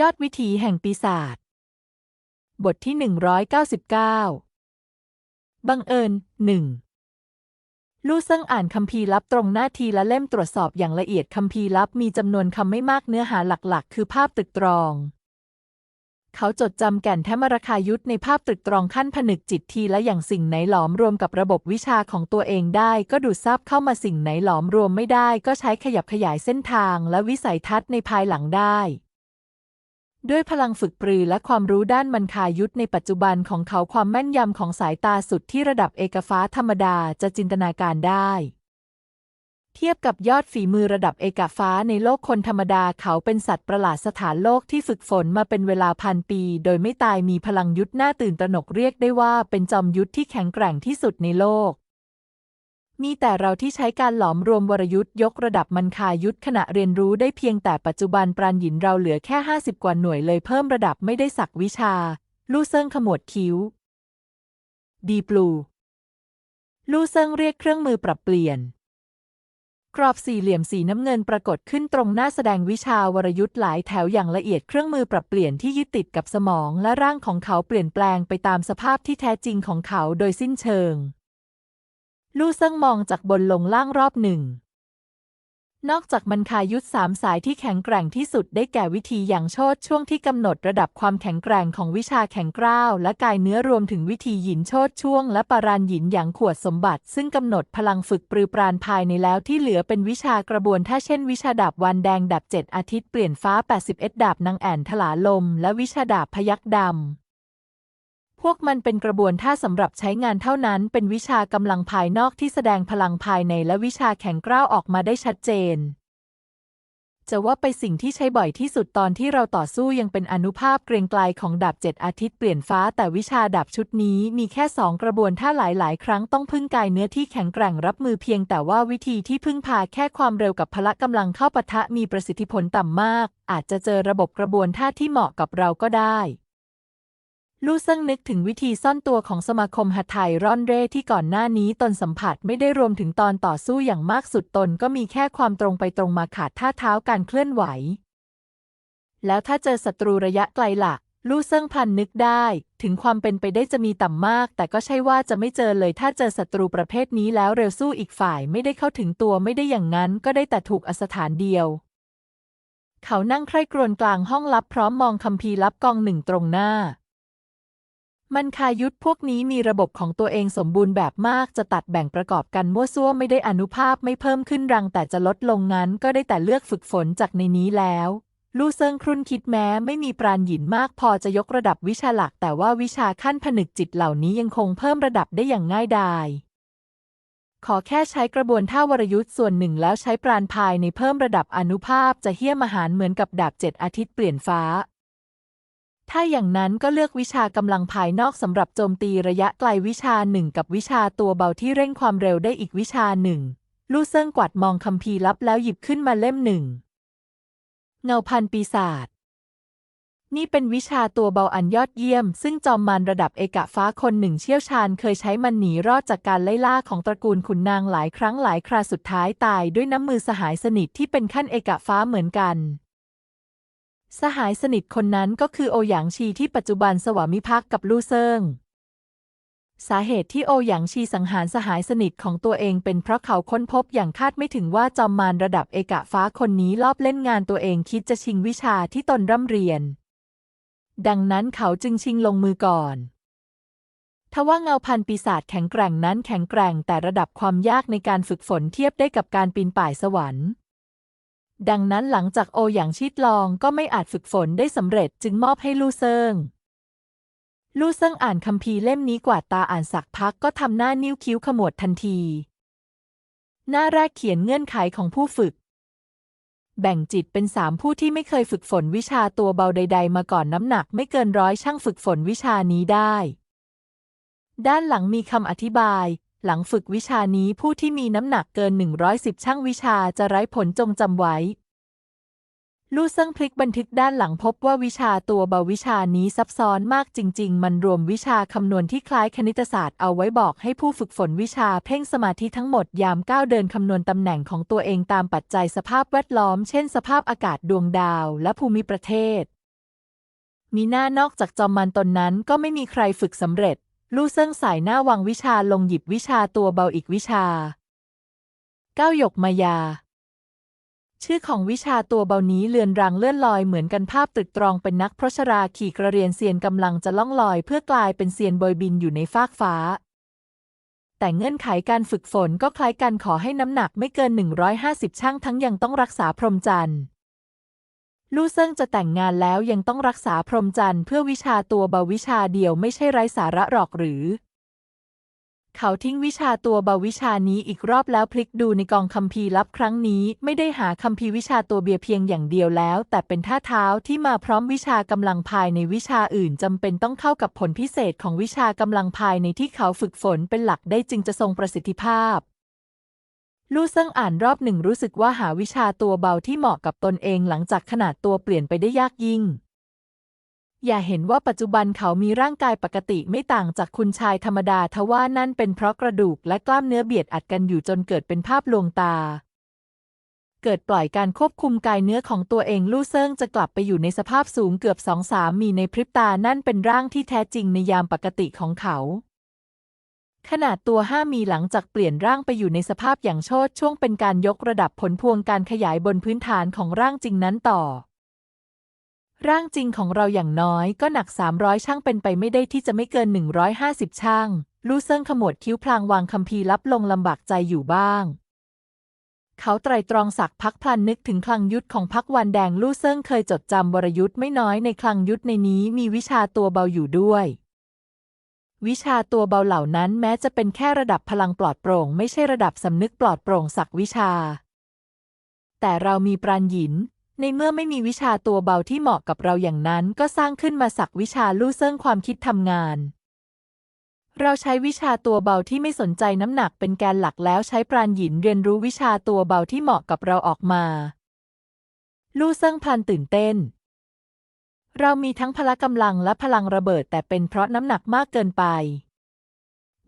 ยอดวิถีแห่งปีศาจ บทที่ 199 บังเอิญหนึ่ง ลู่เซิงอ่านคัมภีร์ลับตรงหน้าทีละเล่มตรวจสอบอย่างละเอียดคัมภีร์ลับมีจำนวนคำไม่มากเนื้อหาหลักๆ คือภาพตึกตรอง เขาจดจำแก่นแท้มรคายุทธในภาพตึกตรองขั้นผนึกจิตทีและอย่างสิ่งไหนหลอมรวมกับระบบวิชาของตัวเองได้ ก็ดูดซับเข้ามาสิ่งไหนหลอมรวมไม่ได้ ก็ใช้ขยับขยายเส้นทาง และวิสัยทัศน์ในภายหลังได้ ด้วยพลังฝึกปรือและความรู้ด้านมันคายุทธในปัจจุบันของเขาความแม่นยำของสายตาสุดที่ระดับเอกฟ้าธรรมดาจะจินตนาการได้ เทียบกับยอดฝีมือระดับเอกฟ้าในโลกคนธรรมดาเขาเป็นสัตว์ประหลาดสถานโลกที่ฝึกฝนมาเป็นเวลาพันปี โดยไม่ตายมีพลังยุทธน่าตื่นตระหนกเรียกได้ว่าเป็นจอมยุทธที่แข็งแกร่งที่สุดในโลก มีแต่เราที่ใช้การหลอมรวมวรยุทธ์ยกระดับมันคายุทธขณะเรียนรู้ได้เพียงแต่ปัจจุบันปราณหยินเราเหลือแค่ 50 กว่าหน่วยเลยเพิ่มระดับไม่ได้สักวิชา ลู่เซิงขมวดคิ้ว ดีปลู ลู่เซิงเรียกเครื่องมือปรับเปลี่ยน กรอบสี่เหลี่ยมสีน้ำเงินปรากฏขึ้นตรงหน้าแสดงวิชาวรยุทธ์หลายแถวอย่างละเอียดเครื่องมือปรับเปลี่ยนที่ยึดติดกับสมองและร่างของเขาเปลี่ยนแปลงไปตามสภาพที่แท้จริงของเขาโดยสิ้นเชิง ลู่เซิงมองจากบนลงล่างรอบหนึ่ง นอกจากมันคายุทธสามสายที่แข็งแกร่งที่สุดได้แก่วิธีอย่างโชดช่วงที่กำหนดระดับความแข็งแกร่งของวิชาแข็งกร้าวและกายเนื้อรวมถึงวิธีหยินโชดช่วง และปารานหยินอย่างขวดสมบัติ ซึ่งกำหนดพลังฝึกปรือปราณภายในแล้วที่เหลือเป็นวิชากระบวนท่าเช่น วิชาดาบวันแดงดาบเจ็ดอาทิตย์เปลี่ยนฟ้า81ดาบนางแอ่นถลาลม และวิชาดาบพยักดำ พวกมันเป็นกระบวนท่าสำหรับใช้งานเท่านั้น เป็นวิชากำลังภายนอกที่แสดงพลังภายในและวิชาแข็งกร้าวออกมาได้ชัดเจน จะว่าไปสิ่งที่ใช้บ่อยที่สุดตอนที่เราต่อสู้ยังเป็นอนุภาพเกรียงไกลของดาบเจ็ดอาทิตย์เปลี่ยนฟ้า แต่วิชาดาบชุดนี้มีแค่สองกระบวนท่าหลายๆ ครั้งต้องพึ่งกายเนื้อที่แข็งแกร่งรับมือเพียงแต่ว่าวิธีที่พึ่งพาแค่ความเร็วกับพละกำลังเข้าปะทะมีประสิทธิผลต่ำมาก อาจจะเจอระบบกระบวนท่าที่เหมาะกับเราก็ได้ ลู่เซิงนึกถึงวิธีซ่อนตัวของสมาคมหัตไทยร่อนเร่ที่ก่อนหน้านี้ตนสัมผัสไม่ได้รวมถึงตอนต่อสู้อย่างมากสุดตนก็มีแค่ความตรงไปตรงมาขาดท่าเท้าการเคลื่อนไหว แล้วถ้าเจอศัตรูระยะไกลละ่ะ ลู่เซิงพันนึกได้ ถึงความเป็นไปได้จะมีต่ำมาก แต่ก็ใช่ว่าจะไม่เจอเลยถ้าเจอศัตรูประเภทนี้แล้วเร็วสู้อีกฝ่ายไม่ได้เข้าถึงตัวไม่ได้อย่างนั้น ก็ได้แต่ถูกอสถานเดียว เขานั่งใคร่ครวญกลางห้องลับพร้อมมองคัมภีร์ลับกองหนึ่งตรงหน้า มันคายุทธพวกนี้มีระบบของตัวเองสมบูรณ์แบบมาก จะตัดแบ่งประกอบกันมั่วซั่วไม่ได้อนุภาพไม่เพิ่มขึ้นรังแต่จะลดลงนั้น ก็ได้แต่เลือกฝึกฝนจากในนี้แล้ว ลู่เซิงครุ่นคิดแม้ไม่มีปราณหยินมากพอจะยกระดับวิชาหลัก แต่ว่าวิชาขั้นผนึกจิตเหล่านี้ยังคงเพิ่มระดับได้อย่างง่ายดายขอแค่ใช้กระบวนท่าวรยุทธ์ส่วนหนึ่งแล้วใช้ปราณภายในเพิ่มระดับอนุภาพจะเหี้ยมหารเหมือนกับดาบเจ็ดอาทิตย์เปลี่ยนฟ้า ถ้าอย่างนั้นก็เลือกวิชากำลังภายนอกสำหรับโจมตีระยะไกลวิชาหนึ่งกับวิชาตัวเบาที่เร่งความเร็วได้อีกวิชาหนึ่งลู่เซิงกวาดมองคัมภีร์ลับแล้วหยิบขึ้นมาเล่มหนึ่ง เงาพันปีศาจนี่เป็นวิชาตัวเบาอันยอดเยี่ยม ซึ่งจอมมารระดับเอกะฟ้าคนหนึ่งเชี่ยวชาญ เคยใช้มันหนีรอดจากการไล่ล่าของตระกูลขุนนางหลายครั้งหลายคราสุดท้ายตายด้วยน้ำมือสหายสนิทที่เป็นขั้นเอกะฟ้าเหมือนกัน สหายสนิทคนนั้นก็คือโอหยางชีที่ปัจจุบันสวามิภักดิ์กับลู่เซิง สาเหตุที่โอหยางชีสังหารสหายสนิทของตัวเองเป็นเพราะเขาค้นพบอย่างคาดไม่ถึงว่าจอมมารระดับเอกะฟ้าคนนี้ลอบเล่นงานตัวเองคิดจะชิงวิชาที่ตนร่ำเรียน ดังนั้นเขาจึงชิงลงมือก่อนทว่าเงาพันปีศาจแข็งแกร่งนั้นแข็งแกร่งแต่ระดับความยากในการฝึกฝนเทียบได้กับการปีนป่ายสวรรค์ ดังนั้นหลังจากโอหยางชิดลองก็ไม่อาจฝึกฝนได้สำเร็จจึงมอบให้ลู่เซิงลู่เซิงอ่านคัมภีร์เล่มนี้กว่าตาอ่านสักพักก็ทำหน้านิ้วคิ้วขมวดทันที หน้าแรกเขียนเงื่อนไขของผู้ฝึก แบ่งจิตเป็นสามผู้ที่ไม่เคยฝึกฝนวิชาตัวเบาใด ๆ มาก่อนน้ำหนักไม่เกินร้อยช่างฝึกฝนวิชานี้ได้ ด้านหลังมีคำอธิบาย หลังฝึกวิชานี้ผู้ที่มีน้ำหนักเกิน 110 ช่างวิชาจะไร้ผลจงจำไว้ ลู่เซิงพลิกบันทึกด้านหลังพบว่าวิชาตัวเบาวิชานี้ซับซ้อนมากจริง ๆ มันรวมวิชาคำนวณที่คล้ายคณิตศาสตร์เอาไว้บอกให้ผู้ฝึกฝนวิชาเพ่งสมาธิทั้งหมดยามก้าวเดินคำนวณตำแหน่งของตัวเองตามปัจจัยสภาพแวดล้อม เช่น สภาพอากาศดวงดาว และภูมิประเทศ มีหน้านอกจากจอมมันตนนั้นก็ไม่มีใครฝึกสำเร็จ ลู่เซิงสายหน้าวางวิชาลงหยิบวิชาตัวเบาอีกวิชาก้าวหยกมายา ชื่อของวิชาตัวเบานี้เลือนรางเลื่อนลอยเหมือนกันภาพตึกตรองเป็นนักพระชราขี่กระเรียนเซียนกำลังจะล่องลอยเพื่อกลายเป็นเซียนบอยบินอยู่ในฟากฟ้า แต่เงื่อนไขการฝึกฝนก็คล้ายกันขอให้น้ำหนักไม่เกิน 150 ช่างทั้งยังต้องรักษาพรหมจรรย์ ลู่เซิงจะแต่งงานแล้วยังต้องรักษาพรหมจรรย์เพื่อวิชาตัวเบาวิชาเดียวไม่ใช่ไร้สาระหรอกหรือ เขาทิ้งวิชาตัวเบาวิชานี้อีกรอบแล้วพลิกดูในกองคัมภีร์ลับครั้งนี้ไม่ได้หาคัมภีร์วิชาตัวเบียเพียงอย่างเดียวแล้ว แต่เป็นท่าเท้าที่มาพร้อมวิชากำลังภายในวิชาอื่นจำเป็นต้องเข้ากับผลพิเศษของวิชากำลังภายในที่เขาฝึกฝนเป็นหลักได้จึงจะทรงประสิทธิภาพ ลู่เซิ่งอ่านรอบหนึ่งรู้สึกว่าหาวิชาตัวเบาที่เหมาะกับตนเองหลังจากขนาดตัวเปลี่ยนไปได้ยากยิ่ง อย่าเห็นว่าปัจจุบันเขามีร่างกายปกติไม่ต่างจากคุณชายธรรมดาทว่านั่นเป็นเพราะกระดูกและกล้ามเนื้อเบียดอัดกันอยู่จนเกิดเป็นภาพลวงตา เกิดปล่อยการควบคุมกายเนื้อของตัวเองลู่เซิงจะกลับไปอยู่ในสภาพสูงเกือบสองสามมีในพริบตานั่นเป็นร่างที่แท้จริงในยามปกติของเขา ขนาดตัวห้ามีหลังจากเปลี่ยนร่างไปอยู่ในสภาพอย่างโชดช่วงเป็นการยกระดับผลพวงการขยายบนพื้นฐานของร่างจริงนั้นต่อ ร่างจริงของเราอย่างน้อยก็หนัก 300 ช่างเป็นไปไม่ได้ที่จะไม่เกิน 150 ช่าง ลู่เซิงขมวดคิ้วพลางวางคำพีร์ลับลงลำบากใจอยู่บ้าง เขาไตรตรองสักพักพลันนึกถึงคลังยุทธของพักวันแดงลู่เซิงเคยจดจำวรยุทธ์ไม่น้อยในคลังยุทธในนี้มีวิชาตัวเบาอยู่ด้วย วิชาตัวเบาเหล่านั้นแม้จะเป็นแค่ระดับพลังปลอดโปร่ง ไม่ใช่ระดับสำนึกปลอดโปร่งสักวิชา แต่เรามีปราณหยิน ในเมื่อไม่มีวิชาตัวเบาที่เหมาะกับเราอย่างนั้น ก็สร้างขึ้นมาสักวิชาลู่เซิ่งความคิดทำงาน เราใช้วิชาตัวเบาที่ไม่สนใจน้ำหนักเป็นแกนหลักแล้วใช้ปราณหยินเรียนรู้วิชาตัวเบาที่เหมาะกับเราออกมาลู่เซิ่งพลันตื่นเต้น เรามีทั้งพละกำลังและพลังระเบิดแต่เป็นเพราะน้ำหนักมากเกินไป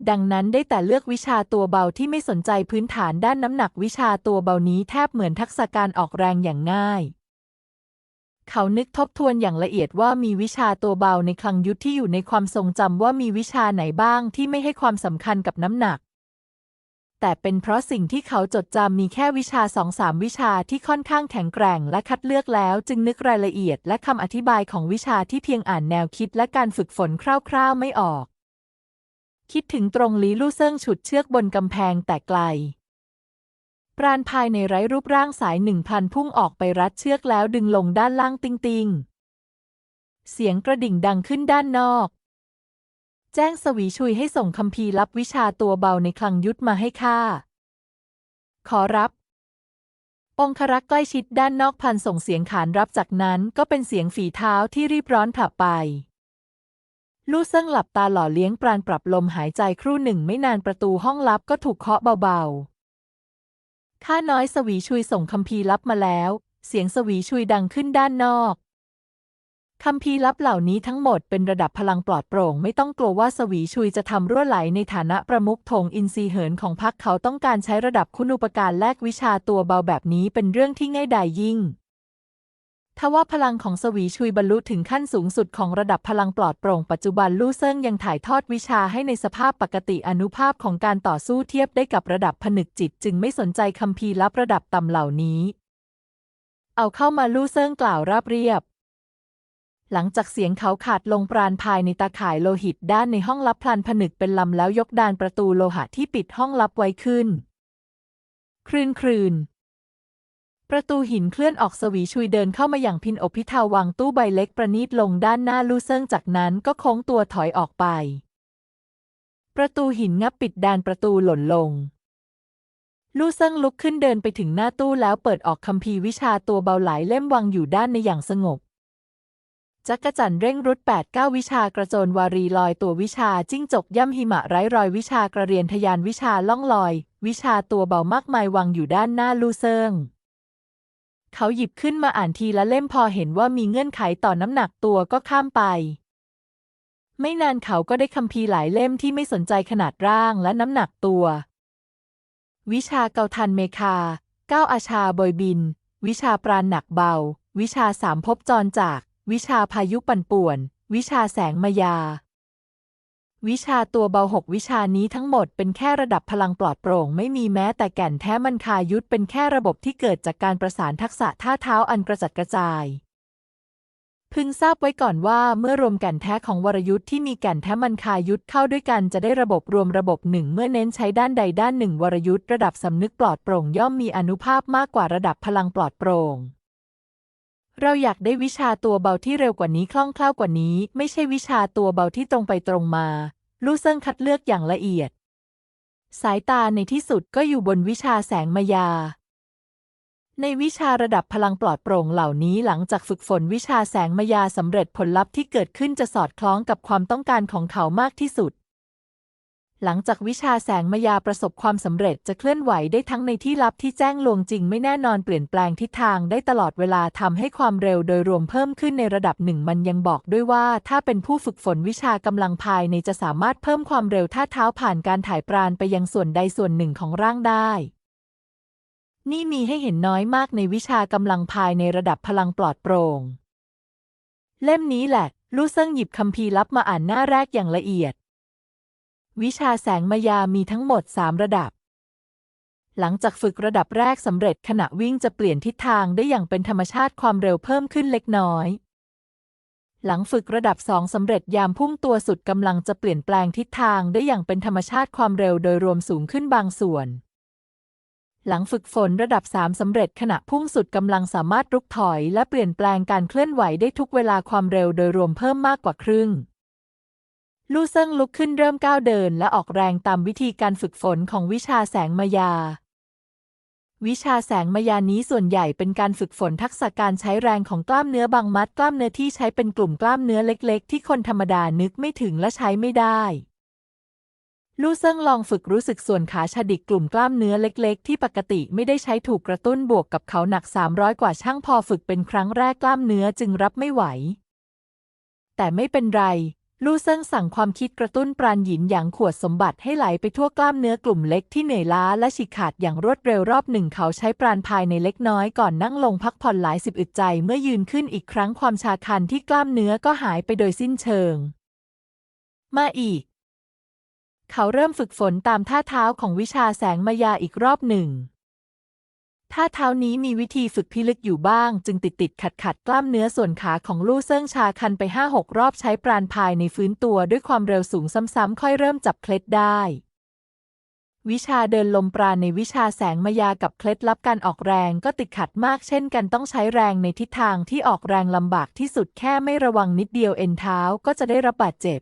ดังนั้นได้แต่เลือกวิชาตัวเบาที่ไม่สนใจพื้นฐานด้านน้ำหนักวิชาตัวเบานี้แทบเหมือนทักษะการออกแรงอย่างง่าย เขานึกทบทวนอย่างละเอียดว่ามีวิชาตัวเบาในคลังยุทธที่อยู่ในความทรงจำว่ามีวิชาไหนบ้างที่ไม่ให้ความสำคัญกับน้ำหนัก แต่เป็นเพราะสิ่งที่เขาจดจำมีแค่วิชาสองสามวิชาที่ค่อนข้างแข็งแกร่งและคัดเลือกแล้ว จึงนึกรายละเอียดและคำอธิบายของวิชาที่เพียงอ่านแนวคิดและการฝึกฝนคร่าวๆไม่ออก คิดถึงตรงลีลู่เซิงฉุดเชือกบนกำแพงแต่ไกลปราณภายในไร้รูปร่างสายหนึ่งพันพุ่งออกไปรัดเชือกแล้วดึงลงด้านล่างติงติงเสียงกระดิ่งดังขึ้นด้านนอก แจ้งสวีชุยให้ส่งคำพีรับวิชาตัวเบาในคลังยุทธมาให้ข้า ขอรับ องครักษ์ใกล้ชิดด้านนอกพันส่งเสียงขานรับจากนั้นก็เป็นเสียงฝีเท้าที่รีบร้อนผลับไป ลู่เซิ่งหลับตาหล่อเลี้ยงปราณปรับลมหายใจครู่หนึ่งไม่นานประตูห้องลับก็ถูกเคาะเบาๆ ข้าน้อยสวีชุยส่งคำพีรับมาแล้ว เสียงสวีชุยดังขึ้นด้านนอก คำพีลับเหล่านี้ทั้งหมดเป็นระดับพลังปลอดโปร่ง ไม่ต้องกลัวว่าสวีชุยจะทำรั่วไหลในฐานะประมุขธงอินทรีเหินของพรรคเขาต้องการใช้ระดับคุณูปการแลกวิชาตัวเบาแบบนี้เป็นเรื่องที่ง่ายดายยิ่งทว่าพลังของสวีชุยบรรลุถึงขั้นสูงสุดของระดับพลังปลอดโปร่ง ปัจจุบันลู่เซิงยังถ่ายทอดวิชาให้ในสภาพปกติอนุภาพของการต่อสู้เทียบได้กับระดับผนึกจิต จึงไม่สนใจคำพีลับระดับต่ำเหล่านี้ เอาเข้ามาลู่เซิงกล่าวราบเรียบ หลังจากเสียงเขาขาดลงปราณภายในตาข่ายโลหิตด้านในห้องลับพลันผนึกเป็นลำแล้วยกดานประตูโลหะที่ปิดห้องลับไว้ขึ้นคลื่นคลื่นประตูหินเคลื่อนออกสวีชุยเดินเข้ามาอย่างพินอบพิทาวางตู้ใบเล็กประณีตลงด้านหน้าลู่เซิ่งจากนั้นก็โค้งตัวถอยออกไป ประตูหินงับปิดดานประตูหล่นลง ลู่เซิ่งลุกขึ้นเดินไปถึงหน้าตู้แล้วเปิดออกคัมภีร์วิชาตัวเบาหลายเล่มวางอยู่ด้านในอย่างสงบ จักรจันเร่งรุด8ปดเก้าวิชากระโจนวารีลอยตัววิชาจิ้งจกย่ำหิมะไร้รอยวิชากระเรียนทยานวิชาล่องลอย วิชาตัวเบามากมายวางอยู่ด้านหน้าลู่เซิงเขาหยิบขึ้นมาอ่านทีละเล่มพอเห็นว่ามีเงื่อนไขต่อน้ำหนักตัวก็ข้ามไป ไม่นานเขาก็ได้คัมภีหลายเล่มที่ไม่สนใจขนาดร่างและน้ำหนักตัว วิชาเกาทันเมคา เก้าอาชาบอยบิน วิชาปราณหนักเบา วิชาสามภพจรจาก วิชาพายุปั่นป่วน วิชาแสงมายา วิชาตัวเบาหกวิชานี้ทั้งหมดเป็นแค่ระดับพลังปลอดโปร่ง ไม่มีแม้แต่แก่นแท้มันคายุทธเป็นแค่ระบบที่เกิดจากการประสานทักษะท่าเท้าอันกระจัดกระจาย พึงทราบไว้ก่อนว่าเมื่อรวมแก่นแท้ของวรยุทธ์ที่มีแก่นแท้มันคายุทธเข้าด้วยกันจะได้ระบบรวมระบบหนึ่งเมื่อเน้นใช้ด้านใดด้านหนึ่ง วรยุทธ์ระดับสำนึกปลอดโปร่งย่อมมีอนุภาพมากกว่าระดับพลังปลอดโปร่ง เราอยากได้วิชาตัวเบาที่เร็วกว่านี้คล่องแคล่วกว่านี้ ไม่ใช่วิชาตัวเบาที่ตรงไปตรงมา ลู่เซิงคัดเลือกอย่างละเอียด สายตาในที่สุดก็อยู่บนวิชาแสงมายา ในวิชาระดับพลังปลอดโปร่งเหล่านี้หลังจากฝึกฝนวิชาแสงมายาสำเร็จผลลัพธ์ที่เกิดขึ้นจะสอดคล้องกับความต้องการของเขามากที่สุด หลังจากวิชาแสงมายาประสบความสำเร็จจะเคลื่อนไหวได้ทั้งในที่ลับที่แจ้งลวงจริงไม่แน่นอนเปลี่ยนแปลงทิศทางได้ตลอดเวลาทำให้ความเร็วโดยรวมเพิ่มขึ้นในระดับหนึ่งมันยังบอกด้วยว่า ถ้าเป็นผู้ฝึกฝนวิชากำลังภายในจะสามารถเพิ่มความเร็วท่าเท้าผ่านการถ่ายปราณไปยังส่วนใดส่วนหนึ่งของร่างได้ นี่มีให้เห็นน้อยมากในวิชากำลังภายในระดับพลังปลอดโปร่ง เล่มนี้แหละ ลู่เซิ่งหยิบคัมภีร์ลับมาอ่านหน้าแรกอย่างละเอียด วิชาแสงมายามีทั้งหมดสามระดับ หลังจากฝึกระดับแรกสำเร็จขณะวิ่งจะเปลี่ยนทิศทางได้อย่างเป็นธรรมชาติความเร็วเพิ่มขึ้นเล็กน้อย หลังฝึกระดับสองสำเร็จยามพุ่งตัวสุดกำลังจะเปลี่ยนแปลงทิศทางได้อย่างเป็นธรรมชาติความเร็วโดยรวมสูงขึ้นบางส่วน หลังฝึกฝนระดับสามสำเร็จขณะพุ่งสุดกำลังสามารถรุกถอย และเปลี่ยนแปลงการเคลื่อนไหวได้ทุกเวลาความเร็วโดยรวมเพิ่มมากกว่าครึ่ง ลู่เซิงลุกขึ้นเริ่มก้าวเดิน และออกแรงตามวิธีการฝึกฝนของวิชาแสงมายา วิชาแสงมายานี้ส่วนใหญ่เป็นการฝึกฝนทักษะการใช้แรงของกล้ามเนื้อบางมัดกล้ามเนื้อที่ใช้เป็นกลุ่มกล้ามเนื้อเล็ก ๆ ที่คนธรรมดานึกไม่ถึงและใช้ไม่ได้ลู่เซิงลองฝึกรู้สึกส่วนขาฉดิกกลุ่มกล้ามเนื้อเล็ก ๆ ที่ปกติไม่ได้ใช้ถูกกระตุ้นบวกกับเขาหนัก 300 กว่าช่างพอฝึกเป็นครั้งแรกกล้ามเนื้อจึงรับไม่ไหว แต่ไม่เป็นไร ลู่เซิงสั่งความคิดกระตุ้นปราณหยินอย่างขวดสมบัติให้ไหลไปทั่วกล้ามเนื้อกลุ่มเล็กที่เหนื่อยล้าและฉีกขาดอย่างรวดเร็วรอบหนึ่งเขาใช้ปราณภายในเล็กน้อยก่อนนั่งลงพักผ่อนหลายสิบอึดใจเมื่อยืนขึ้นอีกครั้งความชาคันที่กล้ามเนื้อก็หายไปโดยสิ้นเชิง มาอีก เขาเริ่มฝึกฝนตามท่าเท้าของวิชาแสงมายาอีกรอบหนึ่ง ท่าเท้านี้มีวิธีฝึกพิลึกอยู่บ้าง จึงติดติดขัดขัดกล้ามเนื้อส่วนขาของลู่เซิ่งชาคันไปห้าหกรอบใช้ปราณภายในฟื้นตัวด้วยความเร็วสูงซ้ำๆค่อยเริ่มจับเคล็ดได้วิชาเดินลมปราณในวิชาแสงมายากับเคล็ดลับการออกแรงก็ติดขัดมากเช่นกันต้องใช้แรงในทิศทางที่ออกแรงลำบากที่สุดแค่ไม่ระวังนิดเดียวเอ็นเท้าก็จะได้รับบาดเจ็บ